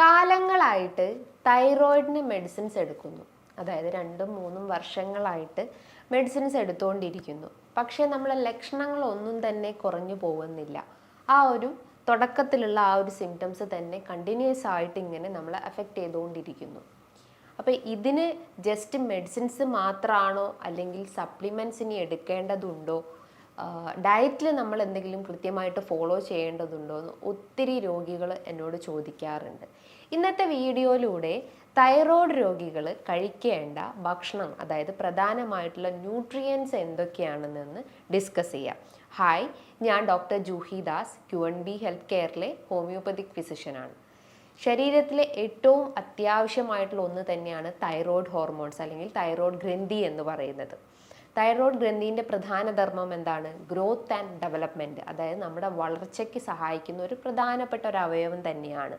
കാലങ്ങളായിട്ട് തൈറോയിഡിന് മെഡിസിൻസ് എടുക്കുന്നു. അതായത് രണ്ടും മൂന്നും വർഷങ്ങളായിട്ട് മെഡിസിൻസ് എടുത്തുകൊണ്ടിരിക്കുന്നു പക്ഷേ നമ്മളെ ലക്ഷണങ്ങളൊന്നും തന്നെ കുറഞ്ഞു പോകുന്നില്ല. ആ ഒരു തുടക്കത്തിലുള്ള ആ ഒരു സിംറ്റംസ് തന്നെ കണ്ടിന്യൂസ് ആയിട്ട് ഇങ്ങനെ നമ്മളെ അഫക്റ്റ് ചെയ്തുകൊണ്ടിരിക്കുന്നു അപ്പോൾ ഇതിന് ജസ്റ്റ് മെഡിസിൻസ് മാത്രമാണോ അല്ലെങ്കിൽ സപ്ലിമെന്റ്സ് ഇനി എടുക്കേണ്ടതുണ്ടോ? ഡയറ്റിൽ നമ്മൾ എന്തെങ്കിലും കൃത്യമായിട്ട് ഫോളോ ചെയ്യേണ്ടതുണ്ടോ എന്ന് ഒത്തിരി രോഗികൾ എന്നോട് ചോദിക്കാറുണ്ട്. ഇന്നത്തെ വീഡിയോയിലൂടെ തൈറോയ്ഡ് രോഗികൾ കഴിക്കേണ്ട ഭക്ഷണം അതായത് പ്രധാനമായിട്ടുള്ള ന്യൂട്രിയൻസ് എന്തൊക്കെയാണെന്ന് ഡിസ്കസ് ചെയ്യാം. ഹായ് ഞാൻ doctor Juhi Das Q N B health കെയറിലെ homeopathic ഫിസിഷ്യനാണ് ശരീരത്തിലെ ഏറ്റവും അത്യാവശ്യമായിട്ടുള്ള ഒന്ന് തന്നെയാണ് തൈറോയ്ഡ് ഹോർമോൺസ് അല്ലെങ്കിൽ തൈറോയ്ഡ് ഗ്രന്ഥി എന്ന് പറയുന്നത്. തൈറോയ്ഡ് ഗ്രന്ഥിന്റെ പ്രധാന ധർമ്മം എന്താണ്? ഗ്രോത്ത് ആൻഡ് ഡെവലപ്മെന്റ് അതായത് നമ്മുടെ വളർച്ചയ്ക്ക് സഹായിക്കുന്ന ഒരു പ്രധാനപ്പെട്ട ഒരു അവയവം തന്നെയാണ്.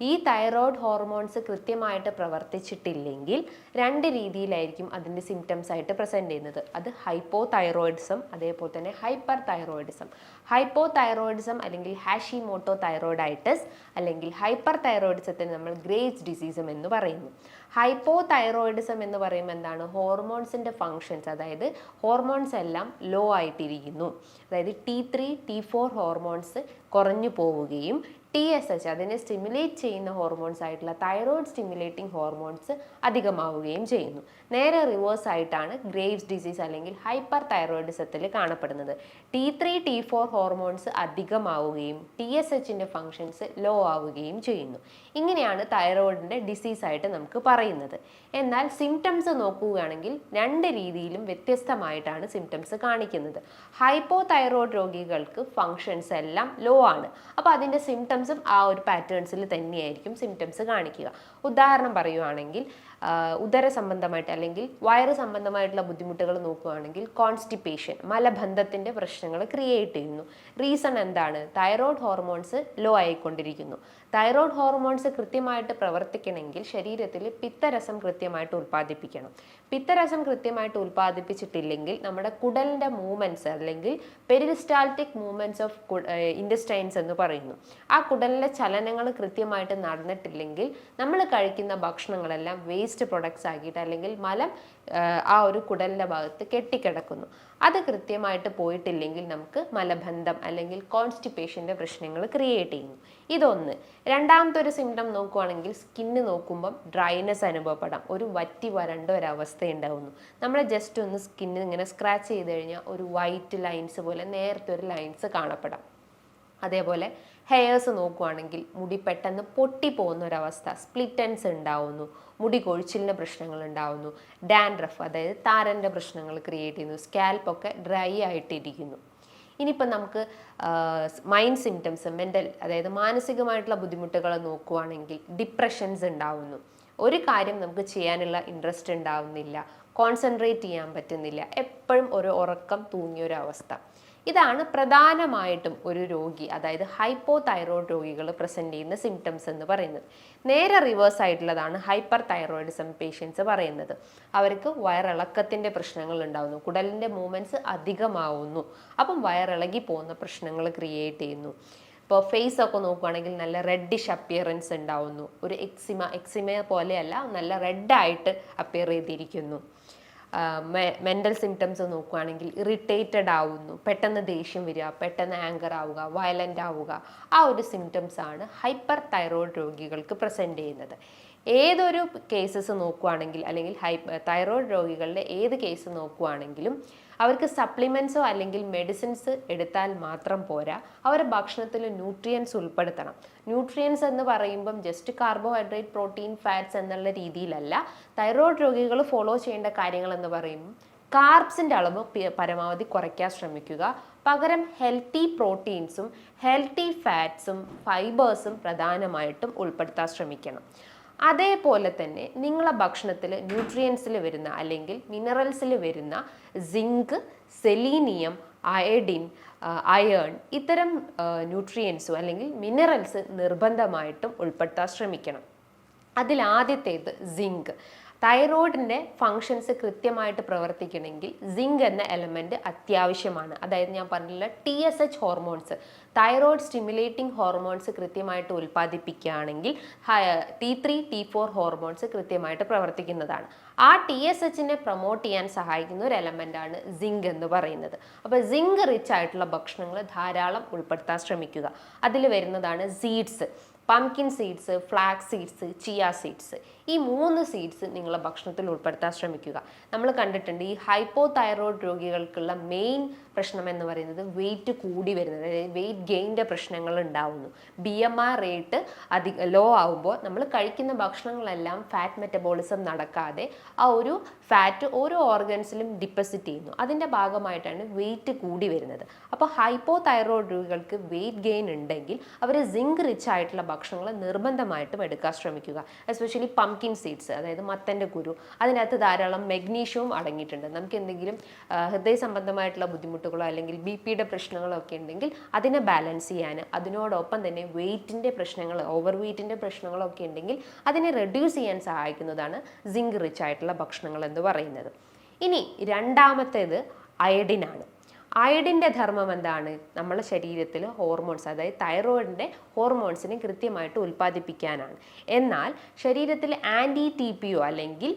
ഈ തൈറോയ്ഡ് ഹോർമോൺസ് കൃത്യമായിട്ട് പ്രവർത്തിച്ചിട്ടില്ലെങ്കിൽ രണ്ട് രീതിയിലായിരിക്കും അതിന്റെ സിംറ്റംസ് ആയിട്ട് പ്രസന്റ് ചെയ്യുന്നത്. അത് ഹൈപ്പോ തൈറോയിഡിസം അതേപോലെ തന്നെ ഹൈപ്പർ തൈറോയിഡിസം ഹൈപ്പോ തൈറോയിഡിസം അല്ലെങ്കിൽ ഹാഷി മോട്ടോ തൈറോയിഡൈറ്റിസ് അല്ലെങ്കിൽ ഹൈപ്പർ തൈറോയിഡിസത്തിന് നമ്മൾ ഗ്രേസ് ഡിസീസം എന്ന് പറയുന്നു. ഹൈപ്പോ തൈറോയിഡിസം എന്ന് പറയുമ്പോൾ എന്താണ്? ഹോർമോൺസിന്റെ ഫങ്ഷൻസ് അതായത് ഹോർമോൺസ് എല്ലാം ലോ ആയിട്ടിരിക്കുന്നു. അതായത് T three T four hormones കുറഞ്ഞു പോവുകയും ടി എസ് എച്ച് അതിനെ സ്റ്റിമുലേറ്റ് ചെയ്യുന്ന ഹോർമോൺസ് ആയിട്ടുള്ള തൈറോയ്ഡ് സ്റ്റിമുലേറ്റിംഗ് ഹോർമോൺസ് അധികമാവുകയും ചെയ്യുന്നു. നേരെ റിവേഴ്സ് ആയിട്ടാണ് ഗ്രേവ്സ് ഡിസീസ് അല്ലെങ്കിൽ ഹൈപ്പർ തൈറോയിഡിസത്തിൽ കാണപ്പെടുന്നത്. T three T four hormones അധികമാവുകയും T S എച്ചിന്റെ ഫങ്ഷൻസ് ലോ ആവുകയും ചെയ്യുന്നു. ഇങ്ങനെയാണ് തൈറോയിഡിന്റെ ഡിസീസ് ആയിട്ട് നമുക്ക് പറയുന്നത്. എന്നാൽ സിംറ്റംസ് നോക്കുകയാണെങ്കിൽ രണ്ട് രീതിയിലും വ്യത്യസ്തമായിട്ടാണ് സിംറ്റംസ് കാണിക്കുന്നത്. ഹൈപ്പോ തൈറോയ്ഡ് രോഗികൾക്ക് ഫങ്ഷൻസ് എല്ലാം ലോ ആണ്. അപ്പോൾ അതിന്റെ സിംറ്റംസും ആ ഒരു പാറ്റേൺസിൽ തന്നെയായിരിക്കും സിംറ്റംസ് കാണിക്കുക. ഉദാഹരണം പറയുവാണെങ്കിൽ ഉദര സംബന്ധമായിട്ട് അല്ലെങ്കിൽ വയറ് സംബന്ധമായിട്ടുള്ള ബുദ്ധിമുട്ടുകൾ നോക്കുകയാണെങ്കിൽ കോൺസ്റ്റിപ്പേഷൻ മലബന്ധത്തിന്റെ പ്രശ്നങ്ങൾ ക്രിയേറ്റ് ചെയ്യുന്നു. റീസൺ എന്താണ്? തൈറോയ്ഡ് ഹോർമോൺസ് ലോ ആയിക്കൊണ്ടിരിക്കുന്നു. തൈറോയ്ഡ് ഹോർമോൺസ് കൃത്യമായിട്ട് പ്രവർത്തിക്കണമെങ്കിൽ ശരീരത്തിൽ പിത്തരസം കൃത്യമായിട്ട് ഉൽപ്പാദിപ്പിക്കണം. പിത്തരസം കൃത്യമായിട്ട് ഉൽപ്പാദിപ്പിച്ചിട്ടില്ലെങ്കിൽ നമ്മുടെ കുടലിന്റെ മൂവ്മെന്റ്സ് അല്ലെങ്കിൽ പെരിസ്റ്റാൾട്ടിക് മൂവ്മെന്റ്സ് ഓഫ് ഇൻഡസ്റ്റൈൻസ് എന്ന് പറയുന്നു. ആ കുടലിലെ ചലനങ്ങൾ കൃത്യമായിട്ട് നടന്നിട്ടില്ലെങ്കിൽ നമ്മൾ കഴിക്കുന്ന ഭക്ഷണങ്ങളെല്ലാം വേസ്റ്റ് പ്രൊഡക്ട്സ് ആക്കിയിട്ട് അല്ലെങ്കിൽ മലം ആ ഒരു കുടലിന്റെ ഭാഗത്ത് കെട്ടിക്കിടക്കുന്നു. അത് കൃത്യമായിട്ട് പോയിട്ടില്ലെങ്കിൽ നമുക്ക് മലബന്ധം അല്ലെങ്കിൽ കോൺസ്റ്റിപ്പേഷന്റെ പ്രശ്നങ്ങൾ ക്രിയേറ്റ് ചെയ്യുന്നു. ഇതൊന്ന്. രണ്ടാമത്തെ ഒരു സിംറ്റം നോക്കുവാണെങ്കിൽ സ്കിന്ന് നോക്കുമ്പം ഡ്രൈനെസ് അനുഭവപ്പെടാം. ഒരു വറ്റി വരണ്ട ഒരവസ്ഥ ഉണ്ടാവുന്നു നമ്മൾ ജസ്റ്റ് ഒന്ന് സ്കിന്ന് ഇങ്ങനെ സ്ക്രാച്ച് ചെയ്ത് കഴിഞ്ഞാൽ ഒരു വൈറ്റ് ലൈൻസ് പോലെ നേരത്തെ ഒരു ലൈൻസ് കാണപ്പെടാം. അതേപോലെ ഹെയർസ് നോക്കുവാണെങ്കിൽ മുടി പെട്ടെന്ന് പൊട്ടി പോകുന്ന ഒരവസ്ഥ സ്പ്ലിറ്റൻസ് ഉണ്ടാവുന്നു മുടി കൊഴിച്ചിലിന്റെ പ്രശ്നങ്ങൾ ഉണ്ടാവുന്നു ഡാൻഡ്രഫ് അതായത് താരന്റെ പ്രശ്നങ്ങൾ ക്രിയേറ്റ് ചെയ്യുന്നു സ്കാൽപ്പൊക്കെ ഡ്രൈ ആയിട്ടിരിക്കുന്നു. ഇനിയിപ്പം നമുക്ക് മൈൻഡ് സിംറ്റംസ് മെന്റൽ അതായത് മാനസികമായിട്ടുള്ള ബുദ്ധിമുട്ടുകൾ നോക്കുവാണെങ്കിൽ ഡിപ്രഷൻസ് ഉണ്ടാവുന്നു. ഒരു കാര്യം നമുക്ക് ചെയ്യാനുള്ള ഇൻട്രസ്റ്റ് ഉണ്ടാവുന്നില്ല കോൺസെൻട്രേറ്റ് ചെയ്യാൻ പറ്റുന്നില്ല എപ്പോഴും ഒരു ഉറക്കം തൂങ്ങിയൊരവസ്ഥ ഇതാണ് പ്രധാനമായിട്ടും ഒരു രോഗി അതായത് ഹൈപ്പോ തൈറോയ്ഡ് രോഗികൾ പ്രസന്റ് ചെയ്യുന്ന സിംറ്റംസ് എന്ന് പറയുന്നത്. നേരെ റിവേഴ്സ് ആയിട്ടുള്ളതാണ് ഹൈപ്പർ തൈറോയിഡിസം പേഷ്യൻസ് പറയുന്നത്. അവർക്ക് വയറിളക്കത്തിന്റെ പ്രശ്നങ്ങൾ ഉണ്ടാകുന്നു കുടലിന്റെ മൂവ്മെന്റ്സ് അധികമാവുന്നു അപ്പം വയറിളകി പോകുന്ന പ്രശ്നങ്ങൾ ക്രിയേറ്റ് ചെയ്യുന്നു. ഇപ്പോൾ ഫേസ് ഒക്കെ നോക്കുകയാണെങ്കിൽ നല്ല റെഡിഷ് അപ്പിയറൻസ് ഉണ്ടാവുന്നു ഒരു എക്സിമ എക്സിമ പോലെയല്ല നല്ല റെഡായിട്ട് അപ്പിയർ ചെയ്തിരിക്കുന്നു. മെന്റൽ സിംറ്റംസ് നോക്കുകയാണെങ്കിൽ ഇറിറ്റേറ്റഡ് ആവുന്നു പെട്ടെന്ന് ദേഷ്യം വരിക പെട്ടെന്ന് ആങ്കർ ആവുക വയലന്റ് ആവുക. ആ ഒരു സിംറ്റംസ് ആണ് ഹൈപ്പർ തൈറോയ്ഡ് രോഗികൾക്ക് പ്രസന്റ് ചെയ്യുന്നത്. ഏതൊരു കേസസ് നോക്കുകയാണെങ്കിൽ അല്ലെങ്കിൽ ഹൈ തൈറോയ്ഡ് രോഗികളുടെ ഏത് കേസ് നോക്കുകയാണെങ്കിലും അവർക്ക് സപ്ലിമെൻസോ അല്ലെങ്കിൽ മെഡിസിൻസ് എടുത്താൽ മാത്രം പോരാ. അവരുടെ ഭക്ഷണത്തിൽ ന്യൂട്രിയൻസ് ഉൾപ്പെടുത്തണം. ന്യൂട്രിയൻസ് എന്ന് പറയുമ്പം ജസ്റ്റ് കാർബോഹൈഡ്രേറ്റ് പ്രോട്ടീൻ ഫാറ്റ്സ് എന്നുള്ള രീതിയിലല്ല. തൈറോയ്ഡ് രോഗികൾ ഫോളോ ചെയ്യേണ്ട കാര്യങ്ങൾ എന്ന് പറയുമ്പോൾ കാർബ്സിന്റെ അളവ് പരമാവധി കുറയ്ക്കാൻ ശ്രമിക്കുക. പകരം ഹെൽത്തി പ്രോട്ടീൻസും ഹെൽത്തി ഫാറ്റ്സും ഫൈബേഴ്സും പ്രധാനമായിട്ടും ഉൾപ്പെടുത്താൻ ശ്രമിക്കണം. അതേപോലെ തന്നെ നിങ്ങളെ ഭക്ഷണത്തിൽ ന്യൂട്രിയൻസിൽ വരുന്ന അല്ലെങ്കിൽ മിനറൽസിൽ വരുന്ന സിങ്ക് സെലീനിയം അയഡിൻ അയൺ ഇത്തരം ന്യൂട്രിയൻസും അല്ലെങ്കിൽ മിനറൽസ് നിർബന്ധമായിട്ടും ഉൾപ്പെടുത്താൻ ശ്രമിക്കണം. അതിൽ ആദ്യത്തേത് സിങ്ക് തൈറോയിഡിന്റെ ഫങ്ഷൻസ് കൃത്യമായിട്ട് പ്രവർത്തിക്കണമെങ്കിൽ സിങ്ക് എന്ന എലമെന്റ് അത്യാവശ്യമാണ്. അതായത് ഞാൻ പറഞ്ഞില്ല T S H hormones thyroid stimulating hormones കൃത്യമായിട്ട് ഉൽപ്പാദിപ്പിക്കുകയാണെങ്കിൽ T three T four hormones കൃത്യമായിട്ട് പ്രവർത്തിക്കുന്നതാണ്. ആ ടി എസ് എച്ചിനെ പ്രൊമോട്ട് ചെയ്യാൻ സഹായിക്കുന്ന ഒരു എലമെന്റാണ് സിങ്ക് എന്ന് പറയുന്നത്. അപ്പോൾ സിങ്ക് റിച്ച് ആയിട്ടുള്ള ഭക്ഷണങ്ങൾ ധാരാളം ഉൾപ്പെടുത്താൻ ശ്രമിക്കുക. അതിൽ വരുന്നതാണ് seeds pumpkin seeds flax seeds chia seeds ഈ മൂന്ന് സീഡ്സ് നിങ്ങളെ ഭക്ഷണത്തിൽ ഉൾപ്പെടുത്താൻ ശ്രമിക്കുക. നമ്മൾ കണ്ടിട്ടുണ്ട് ഈ ഹൈപ്പോ തൈറോയ്ഡ് രോഗികൾക്കുള്ള മെയിൻ പ്രശ്നം എന്ന് പറയുന്നത് വെയിറ്റ് കൂടി വരുന്നത് അതായത് വെയിറ്റ് ഗെയിന്റെ പ്രശ്നങ്ങൾ ഉണ്ടാവുന്നു. ബി എം ആർ റേറ്റ് അധിക ലോ ആവുമ്പോൾ നമ്മൾ കഴിക്കുന്ന ഭക്ഷണങ്ങളെല്ലാം ഫാറ്റ് മെറ്റബോളിസം നടക്കാതെ ആ ഒരു ഫാറ്റ് ഓരോ ഓർഗൻസിലും ഡിപ്പോസിറ്റ് ചെയ്യുന്നു. അതിന്റെ ഭാഗമായിട്ടാണ് വെയിറ്റ് കൂടി വരുന്നത്. അപ്പോൾ ഹൈപ്പോ തൈറോയ്ഡ് രോഗികൾക്ക് വെയിറ്റ് ഗെയിൻ ഉണ്ടെങ്കിൽ അവർ സിങ്ക് റിച്ച് ആയിട്ടുള്ള ഭക്ഷണങ്ങൾ നിർബന്ധമായിട്ടും എടുക്കാൻ ശ്രമിക്കുക. എസ്പെഷ്യലി പംകിൻ സീഡ്സ് അതായത് മത്തന്റെ കുരു. അതിനകത്ത് ധാരാളം മെഗ്നീഷ്യവും അടങ്ങിയിട്ടുണ്ട്. നമുക്ക് എന്തെങ്കിലും ഹൃദയ സംബന്ധമായിട്ടുള്ള ബുദ്ധിമുട്ടുകളോ അല്ലെങ്കിൽ ബി പിയുടെ പ്രശ്നങ്ങളോ ഒക്കെ ഉണ്ടെങ്കിൽ അതിനെ ബാലൻസ് ചെയ്യാൻ അതിനോടൊപ്പം തന്നെ വെയിറ്റിന്റെ പ്രശ്നങ്ങൾ ഓവർ വെയിറ്റിന്റെ പ്രശ്നങ്ങളൊക്കെ ഉണ്ടെങ്കിൽ അതിനെ റെഡ്യൂസ് ചെയ്യാൻ സഹായിക്കുന്നതാണ് സിങ്ക് റിച്ച് ആയിട്ടുള്ള ഭക്ഷണങ്ങൾ എന്ന് പറയുന്നത്. ഇനി രണ്ടാമത്തേത് അയഡിനാണ് അയഡിന്റെ ധർമ്മം എന്താണ്? നമ്മുടെ ശരീരത്തിൽ ഹോർമോൺസ് അതായത് തൈറോയിഡിന്റെ ഹോർമോൺസിനെ കൃത്യമായിട്ട് ഉൽപ്പാദിപ്പിക്കാനാണ്. എന്നാൽ ശരീരത്തിൽ ആന്റി ടി പി ഒ അല്ലെങ്കിൽ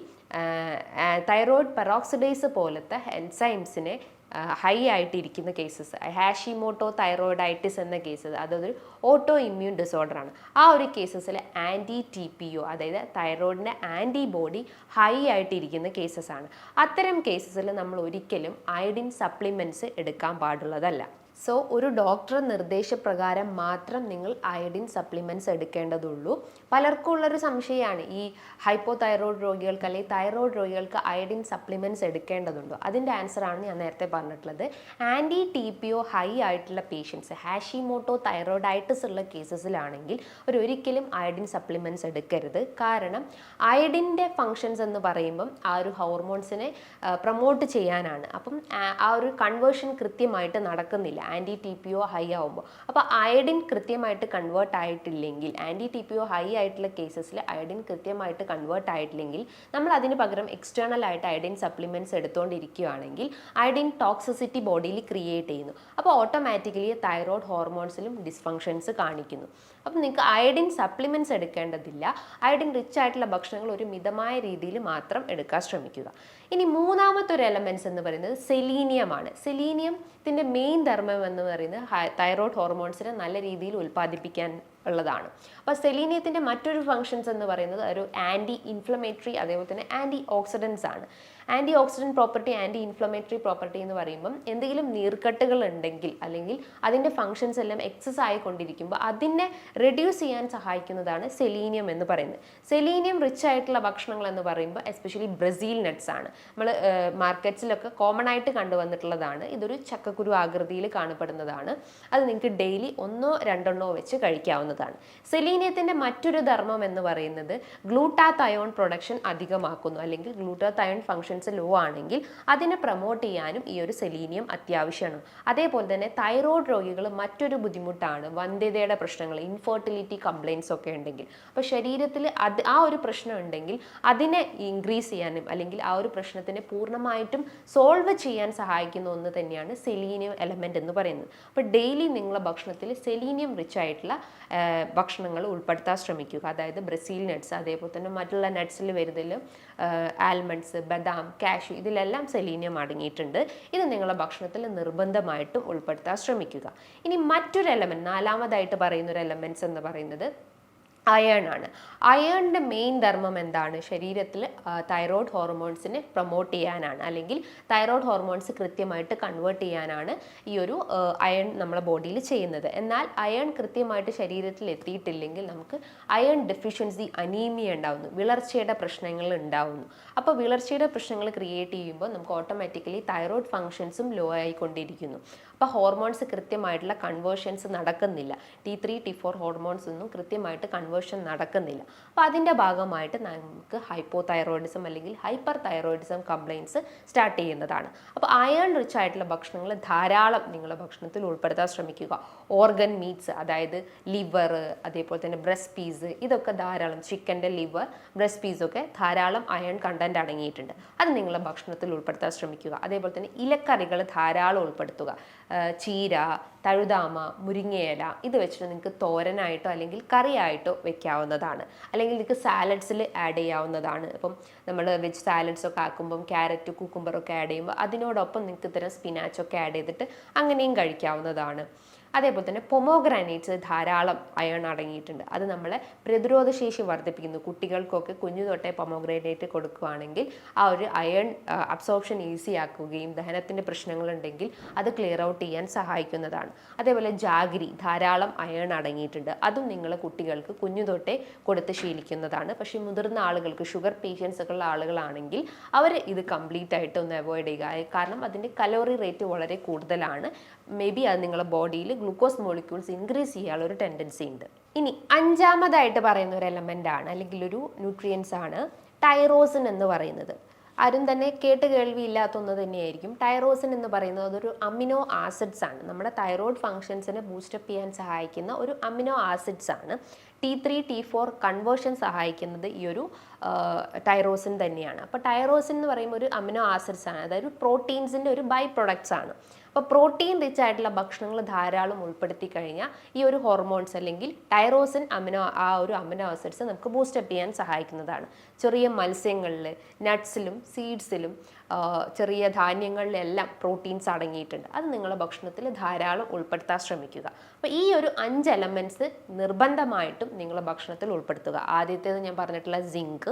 തൈറോയിഡ് പെറോക്സിഡൈസ് പോലത്തെ എൻസൈംസിനെ ഹൈ ആയിട്ടിരിക്കുന്ന കേസസ് ഹാഷിമോട്ടോ തൈറോയിഡൈറ്റിസ് എന്ന കേസസ് അതൊരു ഓട്ടോ ഇമ്മ്യൂൺ ഡിസോർഡറാണ് ആ ഒരു കേസസിൽ ആന്റി ടി പി ഒ അതായത് തൈറോയിഡിന്റെ ആന്റിബോഡി ഹൈ ആയിട്ടിരിക്കുന്ന കേസസ് ആണ്. അത്തരം കേസസിൽ നമ്മൾ ഒരിക്കലും അയഡിൻ സപ്ലിമെന്റ്സ് എടുക്കാൻ പാടുള്ളതല്ല. സോ ഒരു ഡോക്ടർ നിർദ്ദേശപ്രകാരം മാത്രം നിങ്ങൾ അയഡിൻ സപ്ലിമെന്റ്സ് എടുക്കേണ്ടതുള്ളൂ. പലർക്കും ഉള്ളൊരു സംശയമാണ് ഈ ഹൈപ്പോ തൈറോയ്ഡ് രോഗികൾക്ക് അല്ലെങ്കിൽ തൈറോയ്ഡ് രോഗികൾക്ക് അയഡിൻ സപ്ലിമെന്റ്സ് എടുക്കേണ്ടതുണ്ടോ. അതിന്റെ ആൻസറാണ് ഞാൻ നേരത്തെ പറഞ്ഞിട്ടുള്ളത്. Anti T P O high ആയിട്ടുള്ള പേഷ്യൻസ് ഹാഷിമോട്ടോ തൈറോയിഡൈറ്റിസ് ഉള്ള കേസസിലാണെങ്കിൽ ഒരു ഒരിക്കലും അയഡിൻ സപ്ലിമെന്റ്സ് എടുക്കരുത്. കാരണം അയഡിന്റെ ഫങ്ഷൻസ് എന്ന് പറയുമ്പം ആ ഒരു ഹോർമോൺസിനെ പ്രൊമോട്ട് ചെയ്യാനാണ്. അപ്പം ആ- ഒരു കൺവേർഷൻ കൃത്യമായിട്ട് നടക്കുന്നില്ല. Anti T P O high ആവുമ്പോൾ അപ്പോൾ അയഡിൻ കൃത്യമായിട്ട് convert ആയിട്ടില്ലെങ്കിൽ anti T P O high ആയിട്ടുള്ള കേസസിൽ അയഡിൻ കൃത്യമായിട്ട് കൺവേർട്ട് ആയിട്ടില്ലെങ്കിൽ നമ്മൾ അതിന് പകരം എക്സ്റ്റേണൽ ആയിട്ട് അയഡിൻ സപ്ലിമെന്റ്സ് എടുത്തുകൊണ്ടിരിക്കുകയാണെങ്കിൽ അയഡിൻ ടോക്സിസിറ്റി ബോഡിയിൽ ക്രിയേറ്റ് ചെയ്യുന്നു. അപ്പോൾ ഓട്ടോമാറ്റിക്കലി തൈറോയ്ഡ് ഹോർമോൺസിലും ഡിസ്ഫങ്ഷൻസ് കാണിക്കുന്നു. അപ്പം നിങ്ങൾക്ക് അയഡിൻ സപ്ലിമെന്റ്സ് എടുക്കേണ്ടതില്ല. അയഡിൻ റിച്ച് ആയിട്ടുള്ള ഭക്ഷണങ്ങൾ ഒരു മിതമായ രീതിയിൽ മാത്രം എടുക്കാൻ ശ്രമിക്കുക. ഇനി മൂന്നാമത്തെ ഒരു എലമെൻസ് എന്ന് പറയുന്നത് സെലീനിയമാണ് സെലീനിയത്തിന്റെ മെയിൻ ധർമ്മം എന്ന് പറയുന്നത് തൈറോയ്ഡ് ഹോർമോൺസിനെ നല്ല രീതിയിൽ ഉൽപ്പാദിപ്പിക്കാൻ ഉള്ളതാണ്. അപ്പോൾ സെലീനിയത്തിന്റെ മറ്റൊരു ഫങ്ഷൻസ് എന്ന് പറയുന്നത് ഒരു ആന്റി ഇൻഫ്ലമേറ്ററി അതേപോലെ തന്നെ ആന്റി ഓക്സിഡൻസ് ആണ്. Anti oxidant property anti inflammatory property എന്ന് പറയുമ്പം എന്തെങ്കിലും നീർക്കെട്ടുകൾ ഉണ്ടെങ്കിൽ അല്ലെങ്കിൽ അതിന്റെ ഫങ്ഷൻസ് എല്ലാം എക്സസ് ആയിക്കൊണ്ടിരിക്കുമ്പോൾ അതിനെ റെഡ്യൂസ് ചെയ്യാൻ സഹായിക്കുന്നതാണ് സെലീനിയം എന്ന് പറയുന്നത്. സെലീനിയം റിച്ച് ആയിട്ടുള്ള ഭക്ഷണങ്ങൾ എന്ന് പറയുമ്പോൾ എസ്പെഷ്യലി ബ്രസീൽ നട്ട്സ് ആണ്. നമ്മൾ മാർക്കറ്റ്സിലൊക്കെ കോമൺ ആയിട്ട് കണ്ടുവന്നിട്ടുള്ളതാണ്. ഇതൊരു ചക്കക്കുരു ആകൃതിയിൽ കാണപ്പെടുന്നതാണ്. അത് നിങ്ങൾക്ക് ഡെയിലി ഒന്നോ രണ്ടെണ്ണോ വെച്ച് കഴിക്കാവുന്നതാണ്. സെലീനിയത്തിന്റെ മറ്റൊരു ധർമ്മം എന്ന് പറയുന്നത് ഗ്ലൂട്ടാതയോൺ പ്രൊഡക്ഷൻ അധികമാക്കുന്നു. അല്ലെങ്കിൽ ഗ്ലൂട്ടാതയോൺ ഫങ്ഷൻസ് ലോ ആണെങ്കിൽ അതിനെ പ്രൊമോട്ട് ചെയ്യാനും ഈ ഒരു സെലീനിയം അത്യാവശ്യമാണ്. അതേപോലെ തന്നെ തൈറോയ്ഡ് രോഗികൾ മറ്റൊരു ബുദ്ധിമുട്ടാണ്. വന്ധ്യതയുടെ പ്രശ്നങ്ങൾ ഇൻഫെർട്ടിലിറ്റി കംപ്ലയിൻസ് ഒക്കെ ഉണ്ടെങ്കിൽ. അപ്പോൾ ശരീരത്തിൽ അത് ആ ഒരു പ്രശ്നം ഉണ്ടെങ്കിൽ അതിനെ ഇൻക്രീസ് ചെയ്യാനും അല്ലെങ്കിൽ ആ ഒരു പ്രശ്നത്തിനെ പൂർണമായിട്ടും സോൾവ് ചെയ്യാൻ സഹായിക്കുന്ന ഒന്ന് തന്നെയാണ് സെലീനിയം എലമെന്റ് എന്ന് പറയുന്നത്. അപ്പോൾ ഡെയിലി നിങ്ങളുടെ ഭക്ഷണത്തിൽ സെലീനിയം റിച്ച് ആയിട്ടുള്ള ഭക്ഷണങ്ങൾ ഉൾപ്പെടുത്താൻ ശ്രമിക്കുക. അതായത് ബ്രസീൽ നട്ട്സ് അതേപോലെ തന്നെ മറ്റുള്ള നട്ട്സിൽ വരുന്നതിൽ ആൽമണ്ട്സ് ബദാം കാഷ്യൂ ഇതിലെല്ലാം സെലീനിയം അടങ്ങിയിട്ടുണ്ട്. ഇത് നിങ്ങളുടെ ഭക്ഷണത്തിൽ നിർബന്ധമായിട്ടും ഉൾപ്പെടുത്താൻ ശ്രമിക്കുക. ഇനി മറ്റൊരു എലമെന്റ് നാലാമതായിട്ട് പറയുന്ന ഒരു എലമെന്റ്സ് എന്ന് പറയുന്നത് അയേൺ ആണ്. അയേണിന്റെ മെയിൻ ധർമ്മം എന്താണ്? ശരീരത്തിൽ തൈറോയ്ഡ് ഹോർമോൺസിനെ പ്രൊമോട്ട് ചെയ്യാനാണ്. അല്ലെങ്കിൽ തൈറോയ്ഡ് ഹോർമോൺസ് കൃത്യമായിട്ട് കൺവേർട്ട് ചെയ്യാനാണ് ഈ ഒരു അയൺ നമ്മുടെ ബോഡിയിൽ ചെയ്യുന്നത്. എന്നാൽ അയൺ കൃത്യമായിട്ട് ശരീരത്തിൽ എത്തിയിട്ടില്ലെങ്കിൽ നമുക്ക് അയൺ ഡെഫിഷ്യൻസി അനീമിയ ഉണ്ടാവുന്നു. വിളർച്ചയുടെ പ്രശ്നങ്ങൾ ഉണ്ടാവുന്നു. അപ്പോൾ വിളർച്ചയുടെ പ്രശ്നങ്ങൾ ക്രിയേറ്റ് ചെയ്യുമ്പോൾ നമുക്ക് ഓട്ടോമാറ്റിക്കലി തൈറോയ്ഡ് ഫങ്ഷൻസും ലോ ആയിക്കൊണ്ടിരിക്കുന്നു. അപ്പോൾ ഹോർമോൺസ് കൃത്യമായിട്ടുള്ള കൺവേർഷൻസ് നടക്കുന്നില്ല. T three T four hormones ഒന്നും കൃത്യമായിട്ട് കൺവേർഷൻ നടക്കുന്നില്ല. അപ്പോൾ അതിന്റെ ഭാഗമായിട്ട് നമുക്ക് ഹൈപ്പോ തൈറോയിഡിസം അല്ലെങ്കിൽ ഹൈപ്പർ തൈറോയിഡിസം കംപ്ലയിൻസ് സ്റ്റാർട്ട് ചെയ്യുന്നതാണ്. അപ്പോൾ അയൺ റിച്ച് ആയിട്ടുള്ള ഭക്ഷണങ്ങൾ ധാരാളം നിങ്ങളുടെ ഭക്ഷണത്തിൽ ഉൾപ്പെടുത്താൻ ശ്രമിക്കുക. ഓർഗൻ മീറ്റ്സ് അതായത് ലിവർ അതേപോലെ തന്നെ ബ്രസ്റ്റ് പീസ് ഇതൊക്കെ ധാരാളം ചിക്കന്റെ ലിവർ ബ്രസ്റ്റ് പീസൊക്കെ ധാരാളം അയൺ കണ്ടന്റ് അടങ്ങിയിട്ടുണ്ട്. അത് നിങ്ങളുടെ ഭക്ഷണത്തിൽ ഉൾപ്പെടുത്താൻ ശ്രമിക്കുക. അതേപോലെ തന്നെ ഇലക്കറികൾ ധാരാളം ഉൾപ്പെടുത്തുക. ചീര തഴുതാമ മുരിങ്ങയില ഇത് വെച്ചിട്ട് നിങ്ങൾക്ക് തോരനായിട്ടോ അല്ലെങ്കിൽ കറിയായിട്ടോ വെക്കാവുന്നതാണ്. അല്ലെങ്കിൽ നിങ്ങൾക്ക് സാലഡ്സിൽ ആഡ് ചെയ്യാവുന്നതാണ്. ഇപ്പം നമ്മൾ വെജ് സാലഡ്സ് ഒക്കെ ആക്കുമ്പം ക്യാരറ്റ് കുക്കുംബറൊക്കെ ആഡ് ചെയ്യുമ്പോൾ അതിനോടൊപ്പം നിങ്ങൾക്ക് ഇത്തരം സ്പിനാച്ചൊക്കെ ആഡ് ചെയ്തിട്ട് അങ്ങനെയും കഴിക്കാവുന്നതാണ്. അതേപോലെ തന്നെ പൊമോഗ്രാനൈറ്റ്സ് ധാരാളം അയൺ അടങ്ങിയിട്ടുണ്ട്. അത് നമ്മളെ പ്രതിരോധ ശേഷി വർദ്ധിപ്പിക്കുന്നു. കുട്ടികൾക്കൊക്കെ കുഞ്ഞു തൊട്ടേ പൊമോഗ്രാനൈറ്റ് കൊടുക്കുകയാണെങ്കിൽ ആ ഒരു അയൺ അബ്സോർപ്ഷൻ ഈസി ആക്കുകയും ദഹനത്തിന്റെ പ്രശ്നങ്ങളുണ്ടെങ്കിൽ അത് ക്ലിയർ ഔട്ട് ചെയ്യാൻ സഹായിക്കുന്നതാണ്. അതേപോലെ ജാഗിരി ധാരാളം അയൺ അടങ്ങിയിട്ടുണ്ട്. അതും നിങ്ങൾ കുട്ടികൾക്ക് കുഞ്ഞു തൊട്ടേ കൊടുത്ത് ശീലിക്കുന്നതാണ്. പക്ഷേ മുതിർന്ന ആളുകൾക്ക് ഷുഗർ പേഷ്യൻസ് ഉള്ള ആളുകളാണെങ്കിൽ അവർ ഇത് കംപ്ലീറ്റ് ആയിട്ട് ഒന്ന് അവോയ്ഡ് ചെയ്യുക. കാരണം അതിന്റെ കലോറി റേറ്റ് വളരെ കൂടുതലാണ്. മേ ബി അത് നിങ്ങളുടെ ബോഡിയിൽ ഗ്ലൂക്കോസ് മോളിക്യൂൾസ് ഇൻക്രീസ് ചെയ്യാനുള്ള ഒരു ടെൻഡൻസി ഉണ്ട്. ഇനി അഞ്ചാമതായിട്ട് പറയുന്ന ഒരു എലമെന്റ് ആണ് അല്ലെങ്കിൽ ഒരു ന്യൂട്രിയൻസ് ആണ് ടൈറോസിൻ എന്ന് പറയുന്നത്. ആരും തന്നെ കേട്ട് കേൾവി ഇല്ലാത്ത ഒന്ന് തന്നെയായിരിക്കും. ടൈറോസിൻ എന്ന് പറയുന്നത് അതൊരു അമിനോ ആസിഡ്സ് ആണ്. നമ്മുടെ തൈറോയ്ഡ് ഫങ്ഷൻസിനെ ബൂസ്റ്റപ്പ് ചെയ്യാൻ സഹായിക്കുന്ന ഒരു അമിനോ ആസിഡ്സ് ആണ്. T three T four conversion സഹായിക്കുന്നത് ഈ ഒരു ടൈറോസിൻ തന്നെയാണ്. അപ്പോൾ ടൈറോസിൻ എന്ന് പറയുമ്പോൾ ഒരു അമിനോ ആസിഡ്സ് ആണ്. അതായത് പ്രോട്ടീൻസിന്റെ ഒരു ബൈ പ്രൊഡക്ട്സ് ആണ്. അപ്പോൾ പ്രോട്ടീൻ റിച്ച് ആയിട്ടുള്ള ഭക്ഷണങ്ങൾ ധാരാളം ഉൾപ്പെടുത്തി കഴിഞ്ഞാൽ ഈ ഒരു ഹോർമോൺസ് അല്ലെങ്കിൽ ടൈറോസിൻ അമിനോ ആ ഒരു അമിനോ ആസിഡ്സ് നമുക്ക് ബൂസ്റ്റപ്പ് ചെയ്യാൻ സഹായിക്കുന്നതാണ്. ചെറിയ മത്സ്യങ്ങളിൽ നട്ട്സിലും സീഡ്സിലും ചെറിയ ധാന്യങ്ങളിലെല്ലാം പ്രോട്ടീൻസ് അടങ്ങിയിട്ടുണ്ട്. അത് നിങ്ങളുടെ ഭക്ഷണത്തിൽ ധാരാളം ഉൾപ്പെടുത്താൻ ശ്രമിക്കുക. അപ്പോൾ ഈ ഒരു അഞ്ച് എലമെന്റ്സ് നിർബന്ധമായിട്ടും നിങ്ങളുടെ ഭക്ഷണത്തിൽ ഉൾപ്പെടുത്തുക. ആദ്യത്തേത് ഞാൻ പറഞ്ഞിട്ടുള്ള സിങ്ക്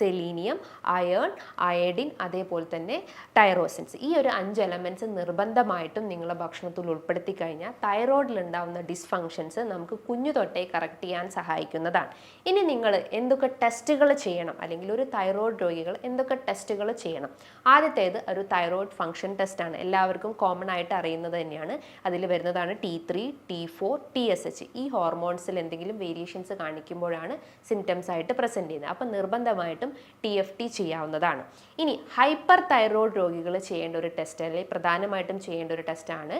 സെലീനിയം അയേൺ അയഡിൻ അതേപോലെ തന്നെ തൈറോസിൻസ് ഈ ഒരു അഞ്ച് എലമെന്റ്സ് നിർബന്ധമായിട്ടും നിങ്ങളുടെ ഭക്ഷണത്തിൽ ഉൾപ്പെടുത്തി കഴിഞ്ഞാൽ തൈറോയിഡിൽ ഉണ്ടാകുന്ന ഡിസ്ഫങ്ഷൻസ് നമുക്ക് കുഞ്ഞു തൊട്ടേ കറക്റ്റ് ചെയ്യാൻ സഹായിക്കുന്നതാണ്. ഇനി നിങ്ങൾ എന്തൊക്കെ ടെസ്റ്റുകൾ ചെയ്യണം? അല്ലെങ്കിൽ ഒരു തൈറോയിഡ് രോഗികൾ എന്തൊക്കെ ടെസ്റ്റുകൾ ചെയ്യണം? ആദ്യത്തേത് ഒരു തൈറോയിഡ് ഫംഗ്ഷൻ ടെസ്റ്റാണ് എല്ലാവർക്കും കോമൺ ആയിട്ട് അറിയുന്നത് തന്നെയാണ്. അതിൽ വരുന്നതാണ് T three T four T S H ഈ ഹോർമോൺസിൽ എന്തെങ്കിലും വേരിയേഷൻസ് കാണിക്കുമ്പോഴാണ് സിംറ്റംസ് ആയിട്ട് പ്രസന്റ് ചെയ്യുന്നത്. അപ്പം നിർബന്ധമായിട്ടും ടി എഫ് ടി ചെയ്യാവുന്നതാണ്. ഇനി ഹൈപ്പർ തൈറോയ്ഡ് രോഗികൾ ചെയ്യേണ്ട ഒരു ടെസ്റ്റ് അല്ലെങ്കിൽ പ്രധാനമായിട്ടും ചെയ്യേണ്ട ഒരു ടെസ്റ്റാണ്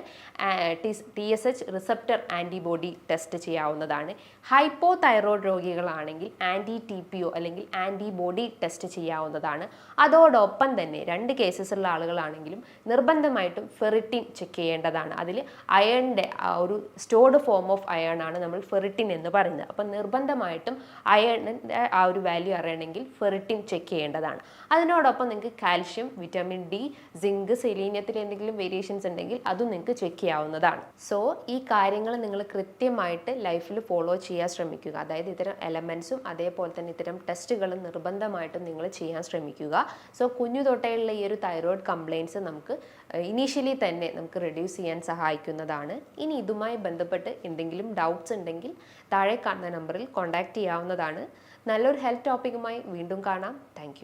T S H receptor antibody test ചെയ്യാവുന്നതാണ്. ഹൈപ്പോ തൈറോയ്ഡ് രോഗികളാണെങ്കിൽ ആന്റി ടി പി ഒ അല്ലെങ്കിൽ ആന്റിബോഡി ടെസ്റ്റ് ചെയ്യാവുന്നതാണ്. അതോടൊപ്പം തന്നെ രണ്ട് കേസസുള്ള ആളുകളാണെങ്കിലും നിർബന്ധമായിട്ടും ഫെറിറ്റിൻ ചെക്ക് ചെയ്യേണ്ടതാണ്. അതിൽ അയണിന്റെ ഒരു സ്റ്റോർഡ് ഫോം ഓഫ് അയൺ ആണ് നമ്മൾ ഫെറിറ്റിൻ എന്ന് പറയുന്നത്. അപ്പം നിർബന്ധമായിട്ടും അയണിന്റെ ആ ഒരു വാല്യൂ അറിയണമെങ്കിൽ ഫെറിറ്റിൻ ചെക്ക് ചെയ്യേണ്ടതാണ്. അതിനോടൊപ്പം നിങ്ങൾക്ക് കാൽഷ്യം വിറ്റാമിൻ ഡി സിങ്ക് സെലീനിയത്തിൽ എന്തെങ്കിലും വേരിയേഷൻസ് ഉണ്ടെങ്കിൽ അതും നിങ്ങൾക്ക് ചെക്ക് ചെയ്യാവുന്നതാണ്. സോ ഈ കാര്യങ്ങൾ നിങ്ങൾ കൃത്യമായിട്ട് ലൈഫിൽ ഫോളോ ചെയ്യാൻ ശ്രമിക്കുക. അതായത് ഇത്തരം എലമെൻസും അതേപോലെ തന്നെ ഇത്തരം ടെസ്റ്റുകളും നിർബന്ധമായിട്ടും നിങ്ങൾ ചെയ്യാൻ ശ്രമിക്കുക. സോ കുഞ്ഞു തൊട്ടേയുള്ള ഈ ഒരു തൈറോയ്ഡ് കംപ്ലയിൻസ് നമുക്ക് ഇനീഷ്യലി തന്നെ നമുക്ക് റെഡ്യൂസ് ചെയ്യാൻ സഹായിക്കുന്നതാണ്. ഇനി ഇതുമായി ബന്ധപ്പെട്ട് എന്തെങ്കിലും ഡൗട്ട്സ് ഉണ്ടെങ്കിൽ താഴെ കാണുന്ന നമ്പറിൽ കോൺടാക്റ്റ് ചെയ്യാവുന്നതാണ്. നല്ലൊരു ഹെൽത്ത് ടോപ്പിക്കുമായി വീണ്ടും കാണാം. താങ്ക്